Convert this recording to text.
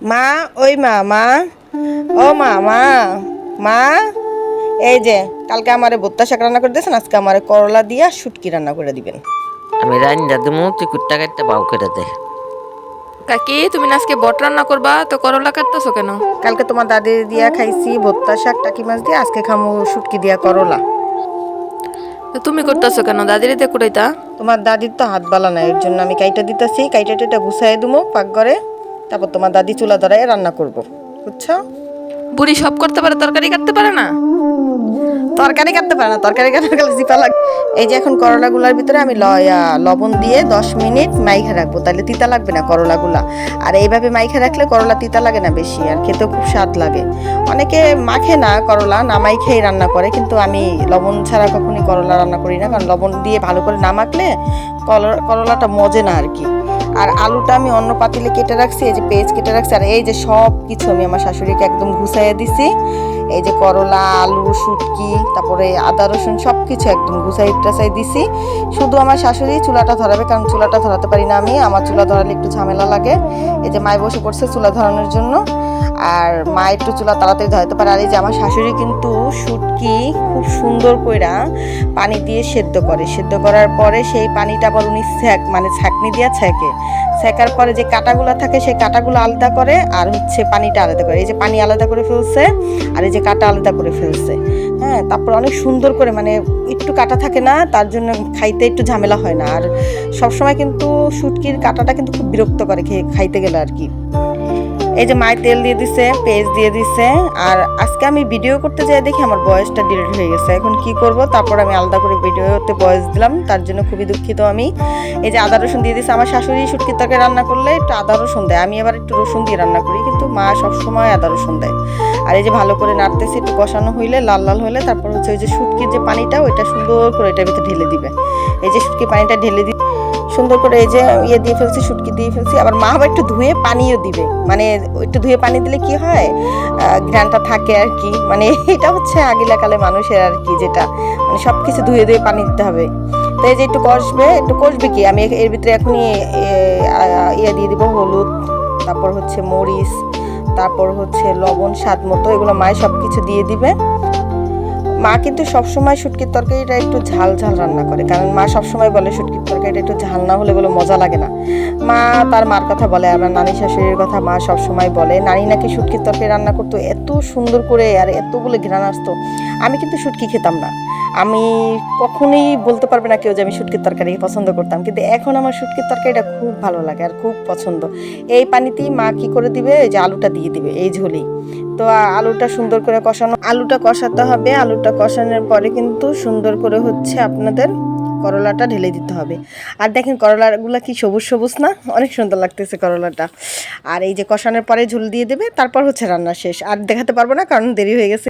মা ওই মা মা ও মা মা মা এই যে কালকে আমারে ভুট্টা শাক রান্না করে দিয়েছেন আজকে আমারে করলা দিয়া শুটকি রান্না করে দিবেন। আমি রান্না দিমু তুই কুট্টা কাটতে বাউ করে দে। কাকি তুমি আজকে বট রান্না করবা তো করলা কাটতেছো কেন? কালকে তোমার দাদি দিয়া খাইছি ভুট্টা শাক টাকি মাছ দিয়ে আজকে খামু শুটকি দিয়া করলা। তো তুমি করতেছো কেন? দাদির দিয়ে কুড়াইতা? তোমার দাদির তো হাত বালা নাই এর জন্য আমি কাইটা দিতেছি কাইটা টেটা গুছাই দুমো পাক করে তারপর তোমার দাদি চুলা ধরায় রান্না করব। বুঝছ? বুড়ি সব করতে পারে তরকারি কাটতে পারে না? তরকারি কাটতে পারে না তরকারি কাটার গেলে জিপা লাগে এই যে এখন করলাগুলার ভিতরে আমি লয়া লবণ দিয়ে দশ মিনিট মাইখা রাখব তাহলে তিতা লাগবে না করলাগুলা। আর এইভাবে মাইখা রাখলে করলা তিতা লাগে না বেশি আর খেতেও খুব স্বাদ লাগে। অনেকে মাখে না করলা না মাইখেই রান্না করে কিন্তু আমি লবণ ছাড়া কখনই করলা রান্না করি না কারণ লবণ দিয়ে ভালো করে না মাখলে করলাটা মজে না আর কি। আর আলুটা আমি অন্য পাতিলে কেটে রাখছি, এই যে পেঁয়াজ কেটে রাখছি, আর এই যে সব কিছু আমি আমার শাশুড়িকে একদম ঘুষাইয়ে দিছি। এই যে করলা, আলু, শুটকি, তারপরে আদা, রসুন সব কিছু একদম গুছাই টাছাই দিছি। শুধু আমার শাশুড়ি চুলাটা ধরাবে, কারণ চুলাটা ধরাতে পারি না আমি। আমার চুলা ধরালে একটু ঝামেলা লাগে। এই যে মায় বসে পড়ছে চুলা ধরানোর জন্য। আর মা একটু চুলা তাড়াতাড়ি ধরাতে পারে। আর এই যে আমার শাশুড়ি কিন্তু শুটকি খুব সুন্দর কইরা পানি দিয়ে সেদ্ধ করে। সেদ্ধ করার পরে সেই পানিটা আবার উনি ছ্যাক মানে ছাকনি দিয়ে ছ্যাকে ছেঁকার পরে যে কাটাগুলো থাকে, সেই কাটাগুলো আলাদা করে আর হচ্ছে পানিটা আলাদা করে। এই যে পানি আলাদা করে ফেলছে আর এই যে কাটা আলাদা করে ফেলছে। হ্যাঁ তারপর অনেক সুন্দর করে মানে একটু কাটা থাকে না, তার জন্য খাইতে একটু ঝামেলা হয় না। আর সবসময় কিন্তু শুটকির কাটাটা কিন্তু খুব বিরক্ত করে খেয়ে, খাইতে গেলে আর কি। এই যে মায়ের তেল দিয়ে দিছে পেস্ট দিয়ে দিছে, আর আজকে আমি ভিডিও করতে যাই দেখি আমার বয়সটা ডিলিট হয়ে গেছে। এখন কি করব? তারপর আমি আলাদা করে ভিডিওতে বয়স দিলাম, তার জন্য খুবই দুঃখিত আমি। এই যে আদা, রসুন দিয়ে দিছে, আমার শাশুড়ি শুটকির তরকারি রান্না করলে একটু আদা, রসুন দেয়। আমি আবার একটু রসুন দিয়ে রান্না করি, কিন্তু মা সবসময় আদা, রসুন দেয়। আর এই যে ভালো করে নাড়তেছি, একটু কষানো হইলে, লাল লাল হলে তারপর হচ্ছে ওই যে শুটকির যে পানিটা, ওইটা সুন্দর করে এটার ভিতরে ঢেলে দিবে। এই যে শুটকি পানিটা ঢেলে দি সুন্দর করে এই যে ইয়ে দিয়ে ফেলছি শুটকি দিয়ে ফেলছি। আবার মা আবার একটু ধুয়ে পানিও দিবে। মানে একটু ধুয়ে পানি দিলে কি হয়? ঘ্রাণটা থাকে আর কি। মানে এটা হচ্ছে আগিলাকালে মানুষের আর কি যেটা। মানে সব কিছু ধুয়ে ধুয়ে পানি দিতে হবে। তো এই যে একটু কষবে একটু কষবে কি? আমি এর ভিতরে এখনই ইয়ে দিয়ে দিব হলুদ, তারপর হচ্ছে মরিচ, তারপর হচ্ছে লবণ, স্বাদ মতো। এগুলো মায়ে সব কিছু দিয়ে দিবে। মা কিন্তু সবসময় শুটকির তরকারিটা একটু ঝাল ঝাল রান্না করে। কারণ মা সবসময় বলে শুটকির তরকারিটা একটু ঝাল না হলে বলে মজা লাগে না। মা তার মার কথা বলে, আমার নানি শাশুড়ির কথা মা সবসময় বলে। নানি নাকি শুটকির তরকারি রান্না করতো এত সুন্দর করে আর এতগুলো ঘৃণা আসতো। আমি কিন্তু শুটকি খেতাম না। আমি কখনোই বলতে পারবে না কেউ যে আমি শুটকির তরকারি পছন্দ করতাম। কিন্তু এখন আমার শুটকির তরকারিটা খুব ভালো লাগে আর খুব পছন্দ। এই পানিতেই মা কি করে দিবে? এই যে আলুটা দিয়ে দিবে, এই ঝোলেই। তো আলুটা সুন্দর করে কষানো, আলুটা কষাতে হবে। আলুটা কষানোর পরে কিন্তু সুন্দর করে হচ্ছে আপনাদের করলাটা ঢেলে দিতে হবে। আর দেখেন করলাগুলো কি সবুজ সবুজ না? অনেক সুন্দর লাগতেছে করলাটা। আর এই যে কষানোর পরে ঝোল দিয়ে দেবে, তারপর হচ্ছে রান্না শেষ। আর দেখাতে পারব না কারণ দেরি হয়ে গেছে।